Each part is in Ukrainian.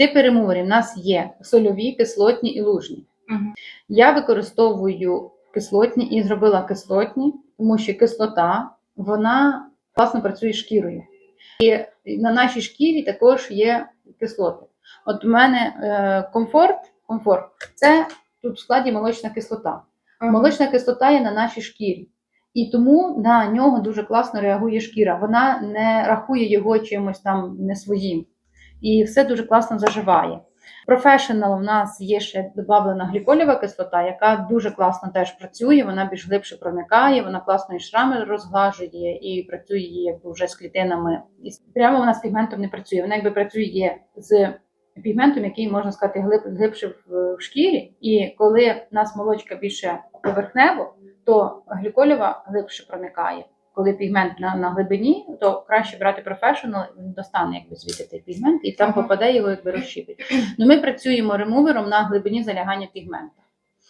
типи ремуверів у нас є сольові, кислотні і лужні. Мгм. Я використовую кислотні і зробила кислотні, тому що кислота вона класно працює шкірою. І на нашій шкірі також є кислоти. От у мене е, комфорт, комфорт це тут в складі молочна кислота. Мгм. Молочна кислота є на нашій шкірі. І тому на нього дуже класно реагує шкіра. Вона не рахує його чимось там не своїм. І все дуже класно заживає. Professional в нас є ще додана гліколєва кислота, яка дуже класно теж працює, вона більш глибше проникає, вона класно і шрами розглажує і працює якби вже з клітинами. І прямо вона з пігментом не працює. Вона якби працює з пігментом, який можна сказати глиб, глибше в, в шкірі. І коли в нас молочка більше поверхнево, то гліколєва глибше проникає. Коли пігмент на, на глибині, то краще брати професіонал, він достане якби звідти той пігмент, і там попаде його якби розщипить. Ну, ми працюємо ремувером на глибині залягання пігмента.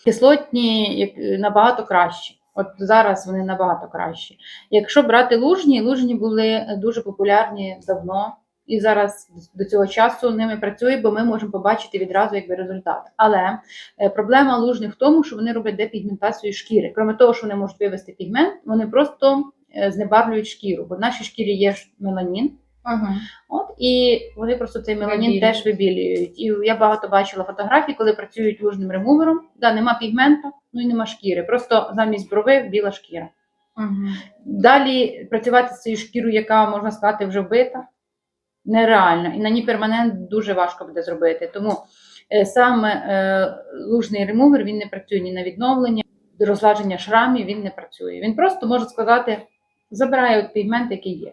Кислотні як- набагато кращі. От зараз вони набагато кращі. Якщо брати лужні, лужні були дуже популярні давно. І зараз до цього часу ними працює, бо ми можемо побачити відразу якби результат. Але е, проблема лужних в тому, що вони роблять депігментацію шкіри. Крім того, що вони можуть вивести пігмент, вони просто знебарвлюють шкіру, бо в нашій шкірі є ж меланін, Мгм. От і вони просто цей меланін Вибілюють. теж вибілюють. І я багато бачила фотографій, коли працюють лужним ремувером. Да, нема пігмента, ну і нема шкіри. Просто замість брови біла шкіра. Мгм. Далі працювати з цією шкірою, яка можна сказати вже вбита, нереально. І на ній перманент дуже важко буде зробити. Тому е, саме е, лужний ремувер він не працює ні на відновлення, розладження шрамів він не працює. Він просто може сказати, забирає от пігмент, який є.